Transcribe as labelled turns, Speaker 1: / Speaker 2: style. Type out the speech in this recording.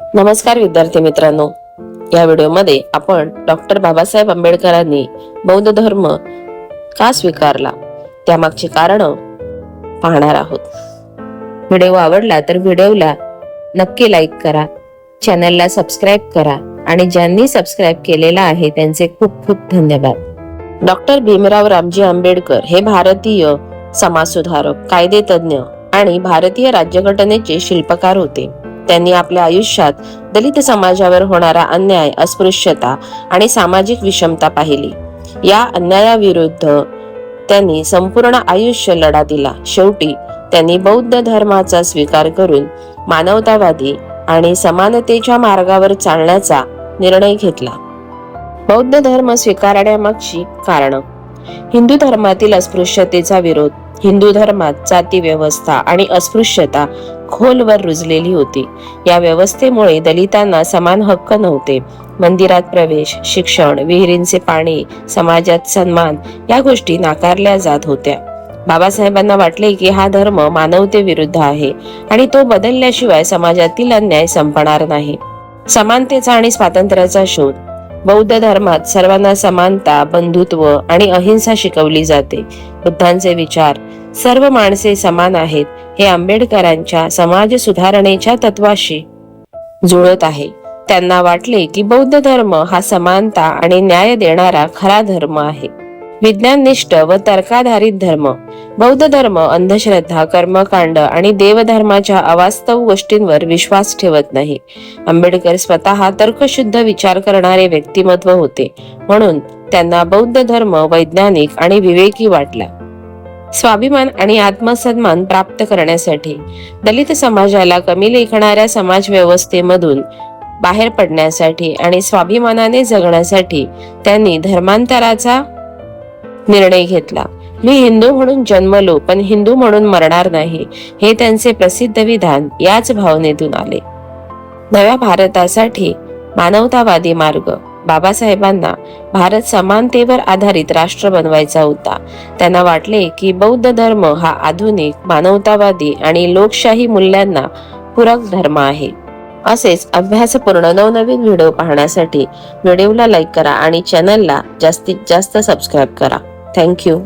Speaker 1: नमस्कार विद्यार्थी मित्रांनो. या व्हिडिओमध्ये आपण डॉक्टर बाबासाहेब आंबेडकरांनी बौद्ध धर्म का स्वीकारला? त्यामागची कारण पाहणार आहोत. व्हिडिओ आवडला तर व्हिडिओला नक्की लाईक करा चॅनलला सबस्क्राईब करा आणि ज्यांनी सबस्क्राईब केलेला आहे त्यांचे खूप खूप धन्यवाद. डॉक्टर भीमराव रामजी आंबेडकर हे भारतीय समाजसुधारक कायदेतज्ञ आणि भारतीय राज्यघटनेचे शिल्पकार होते. त्यांनी आपल्या आयुष्यात दलित समाजावर होणारा अन्याय अस्पृश्यता आणि सामाजिक विषमता पाहिली. या अन्यायाविरुद्ध त्यांनी संपूर्ण आयुष्य लढा दिला. शेवटी त्यांनी बौद्ध धर्माचा स्वीकार करून मानवतावादी आणि समानतेच्या मार्गावर चालण्याचा निर्णय घेतला. बौद्ध धर्म स्वीकारण्यामागची कारण. हिंदू धर्मातील अस्पृश्यतेचा विरोध हिंदू धर्मात जाती व्यवस्था आणि अस्पृश्यता खोलवर रुजलेली होती. या व्यवस्थेमुळे दलितांना समान हक्क नव्हते. मंदिरात प्रवेश शिक्षण विहिरींचे पाणी समाजात सन्मान या गोष्टी नाकारल्या जात होत्या. बाबासाहेबांना वाटले की हा धर्म मानवतेविरुद्ध आहे आणि तो बदलल्याशिवाय समाजातील अन्याय संपणार नाही. समानतेचा आणि स्वातंत्र्याचा शोध. बौद्ध धर्मात सर्वांना समानता बंधुत्व आणि अहिंसा शिकवली जाते. बुद्धांचे विचार सर्व माणसे समान आहेत हे आंबेडकरांच्या समाज सुधारणेच्या तत्वाशी जुळत आहे. त्यांना वाटले की बौद्ध धर्म हा समानता आणि न्याय देणारा खरा धर्म आहे. विज्ञाननिष्ठ व तर्काधारित धर्म बौद्ध धर्म अंधश्रद्धा कर्मकांड आणि देवधर्माच्या अवास्तव गोष्टींवर विश्वास ठेवत नाही. आंबेडकर स्वतः तर्कशुद्ध विचार करणारे व्यक्तिमत्व होते म्हणून त्यांना बौद्ध धर्म वैज्ञानिक आणि विवेकी वाटला. स्वाभिमान आणि आत्मसन्मान प्राप्त करण्यासाठी. दलित समाजाला कमी लेखणाऱ्या समाज व्यवस्थेमधून बाहेर पडण्यासाठी आणि स्वाभिमानाने जगण्यासाठी त्यांनी धर्मांतराचा निर्णय घेतला. मी हिंदू म्हणून जन्मलो पण हिंदू म्हणून मरणार नाही हे त्यांचे प्रसिद्ध विधान याच भावनेतून आले. नव्या भारतासाठी मानवतावादी मार्ग बाबासाहेबांना भारत समानतेवर आधारित राष्ट्र बनवायचा होता. त्यांना वाटले की बौद्ध धर्म हा आधुनिक मानवतावादी आणि लोकशाही मूल्यांना पूरक धर्म आहे. असेच अभ्यासपूर्ण नवनवीन व्हिडिओ पाहण्यासाठी व्हिडिओला लाईक करा आणि चॅनलला जास्तीत जास्त सबस्क्राईब करा. थँक्यू